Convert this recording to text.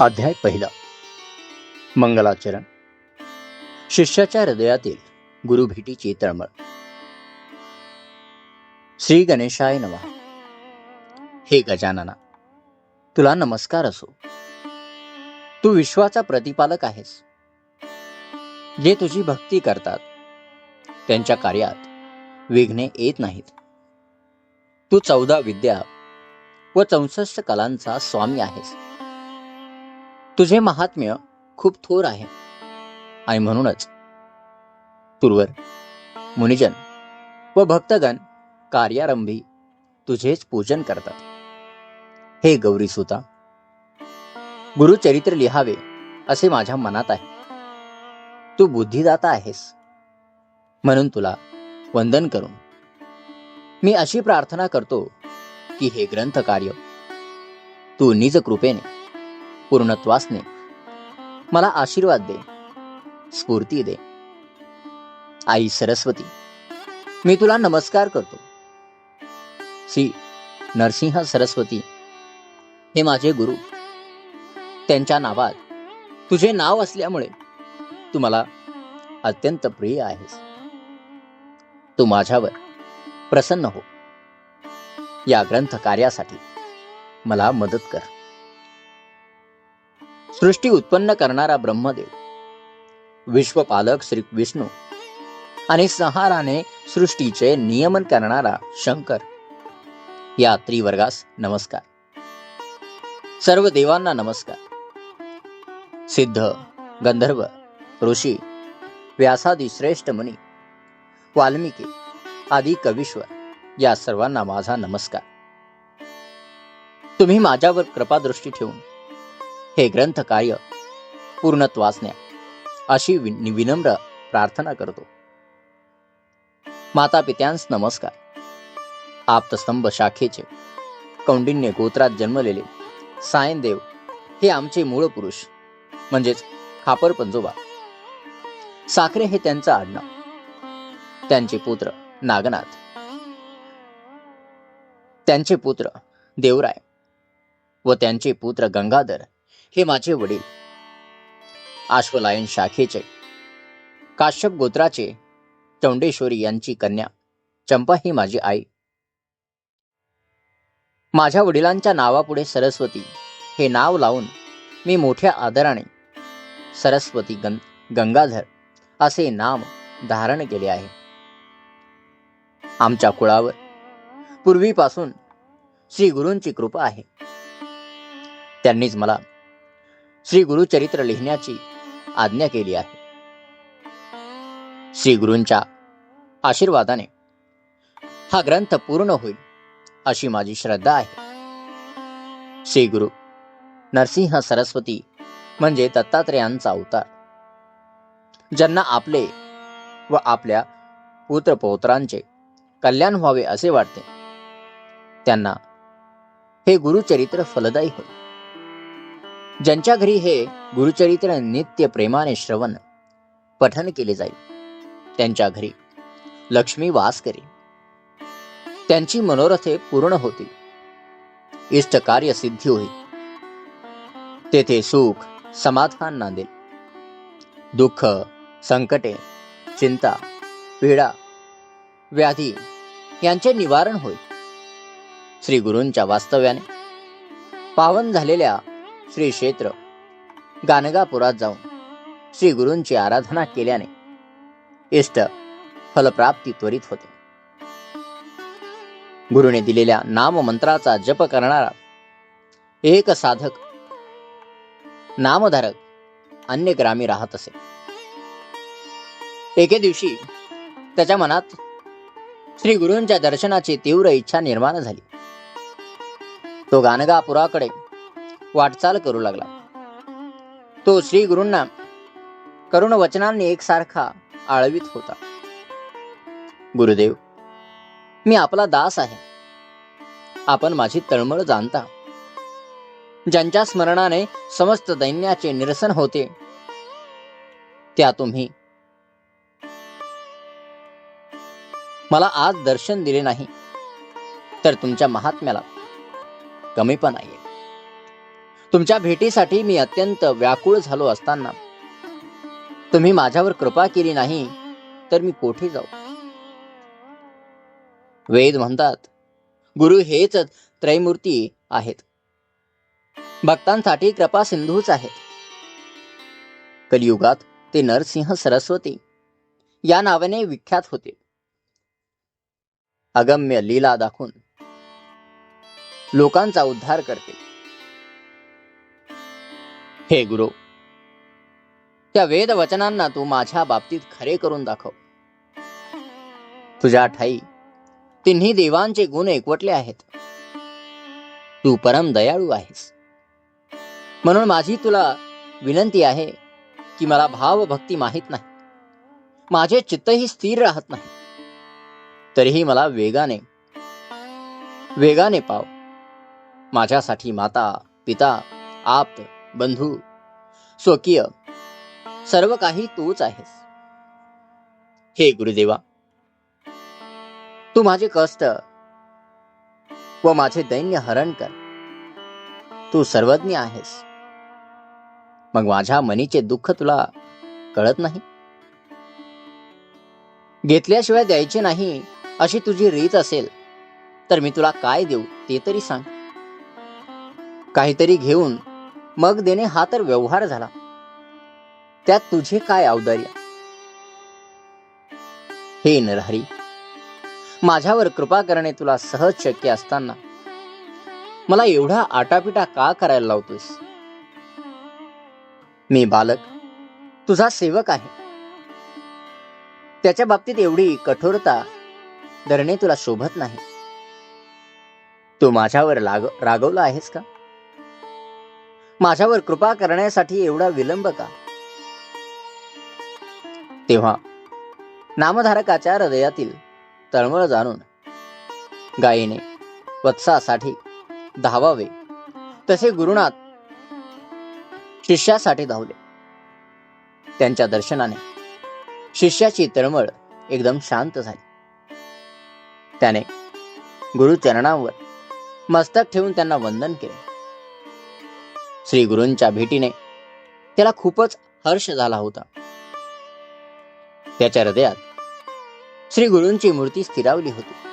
अध्याय पहिला. मंगलाचरण. शिष्याच्या हृदयातील गुरुभेटीची तळमळ. श्री गणेशाय नवा हे गजानना तुला नमस्कार असो. तू विश्वाचा प्रतिपालक आहेस. जे तुझी भक्ती करतात त्यांच्या कार्यात विघ्ने येत नाहीत. तू चौदा विद्या व चौसष्ट कलांचा स्वामी आहेस. तुझे महात्म्य खूप थोर आहे. आणि म्हणूनच तुर्वर मुनिजन व भक्तगण कार्यारंभी तुझेच पूजन करतात. हे गौरी सुता गुरुचरित्र लिहावे असे माझ्या मनात आहे. तू बुद्धिदाता आहेस म्हणून तुला वंदन करून मी अशी प्रार्थना करतो की हे ग्रंथ कार्य तू निज कृपेने पूर्णत्वासने मला आशीर्वाद दे. स्फूर्ती दे. आई सरस्वती मी तुला नमस्कार करतो. श्री नरसिंह सरस्वती हे माझे गुरु. त्यांच्या नावात तुझे नाव असल्यामुळे तू मला अत्यंत प्रिय आहेस. तू माझ्यावर प्रसन्न हो. या ग्रंथ कार्यासाठी मला मदत कर. सृष्टी उत्पन्न करणारा ब्रह्मदेव विश्वपालक श्री विष्णू आणि संहाराने सृष्टीचे नियमन करणारा शंकर. या त्रिवर्गास नमस्कार. सर्व देवांना नमस्कार. सिद्ध गंधर्व ऋषी व्यासादी श्रेष्ठ मुनी वाल्मिकी आदी कवीश्वर या सर्वांना माझा नमस्कार. तुम्ही माझ्यावर कृपादृष्टी ठेवून हे ग्रंथ कार्य पूर्णत्वासण्या अशी वि- विनम्र प्रार्थना करतो. माता पित्यांस नमस्कार. आप्तस्तंभ शाखेचे कौंडिन्य गोत्रात जन्मलेले सायनदेव हे आमचे मूळ पुरुष म्हणजेच खापर पंजोबा साखरे हे त्यांचं आडनाव. त्यांचे पुत्र नागनाथ. त्यांचे पुत्र देवराय व त्यांचे पुत्र गंगाधर हे माझे वडील. आश्वलायन शाखेचे. काश्यप गोत्राचे. चौंडेश्वरी यांची कन्या. चंपा ही माझी आई. माझ्या वडिलांच्या नावापुढे सरस्वती. हे नाव लावून मी मोठ्या आदराने सरस्वती गं गंगाधर असे नाम धारण केले आहे. आमच्या कुळावर पूर्वीपासून श्री गुरूंची कृपा आहे. त्यांनीच मला श्री गुरुचरित्र लिहिण्याची आज्ञा केली आहे. श्री गुरूंच्या आशीर्वादाने हा ग्रंथ पूर्ण होईल अशी माझी श्रद्धा आहे. श्री गुरु नरसिंह सरस्वती म्हणजे दत्तात्रेयांचा अवतार. ज्यांना आपले व आपल्या पुत्रपौत्रांचे कल्याण व्हावे असे वाटते. त्यांना हे गुरुचरित्र फलदायी होईल. ज्यांच्या घरी हे गुरुचरित्र नित्य प्रेमाने श्रवण पठन केले जाईल त्यांच्या घरी लक्ष्मी वास करी त्यांची मनोरथे पूर्ण होतील. इष्ट कार्य सिद्धी होईल. तेथे सुख समाधान नांदेल. दुःख संकटे चिंता पीडा व्याधी यांचे निवारण होईल. श्री गुरूंच्या वास्तव्याने पावन झालेल्या श्री क्षेत्र. गाणगापुरात जाऊन श्री गुरूंची आराधना केल्याने इष्ट फलप्राप्ती त्वरित होते. गुरुने दिलेल्या नाम मंत्राचा जप करणारा एक साधक नामधारक अन्य ग्रामी राहत असे. एके दिवशी त्याच्या मनात श्री गुरूंच्या दर्शनाची तीव्र इच्छा निर्माण झाली. तो गाणगापुराकडे वाटचाल करू लागला. तो श्री गुरूंना करुण वचनांनी एकसारखा आळवीत होता. गुरुदेव मी आपला दास आहे. आपण माझी तळमळ जाणता. ज्यांच्या स्मरणाने समस्त दैन्याचे निरसन होते त्या तुम्ही. मला आज दर्शन दिले नाही तर तुमच्या महात्म्याला कमी पण आहे. तुमच्या भेटीसाठी मी अत्यंत व्याकुळ झालो असताना. तुम्ही माझ्यावर कृपा केली नाही तर मी कोठे जाऊ? वेद म्हणतात गुरु हेच त्रैमूर्ती आहेत. भक्तांसाठी कृपा सिंधूच आहेत कलियुगात ते नरसिंह सरस्वती या नावाने विख्यात होते. अगम्य लीला दाखवून लोकांचा उद्धार करते. हे गुरु त्या वेद वचनांना तू माझ्या बाबतीत खरे करून दाखव. तुझ्या ठाई तिन्ही देवांचे गुण एकवटले आहेत. तू परम दयाळू आहेस. म्हणून माझी तुला विनंती आहे की मला भाव भक्ती माहीत नाही. माझे चित्तही स्थिर राहत नाही. तरीही मला वेगाने वेगाने पाव. माझ्यासाठी माता पिता आप्त बंधू स्वकीय सर्व काही तूच आहेस. हे गुरुदेवा तू माझे कष्ट व माझे दैन्य हरण कर. तू सर्वज्ञ आहेस. मग माझ्या मनीचे दुःख तुला कळत नाही? घेतल्याशिवाय द्यायचे नाही अशी तुझी रीत असेल तर मी तुला काय देऊ ते तरी सांग. काहीतरी घेऊन मग देणे हा तर व्यवहार झाला. त्यात तुझे काय अवदार्य हे नरहरी माझ्यावर कृपा करणे तुला सहज शक्य असताना मला एवढा आटापिटा का करायला लावतोस मी बालक तुझा सेवक आहे. त्याच्या बाबतीत एवढी कठोरता धरणे तुला शोभत नाही. तू माझ्यावर लाग रागवला आहेस का? माझ्यावर कृपा करण्यासाठी एवढा विलंब का? तेव्हा नामधारकाच्या हृदयातील तळमळ जाणून गायीने वत्सासाठी धावावे तसे गुरुनाथ शिष्यासाठी धावले. त्यांच्या दर्शनाने शिष्याची तळमळ एकदम शांत झाली. त्याने गुरुचरणांवर मस्तक ठेवून त्यांना वंदन केले. श्री गुरूंच्या भेटीने त्याला खूपच हर्ष झाला होता. त्याच्या हृदयात श्री गुरूंची मूर्ती स्थिरावली होती.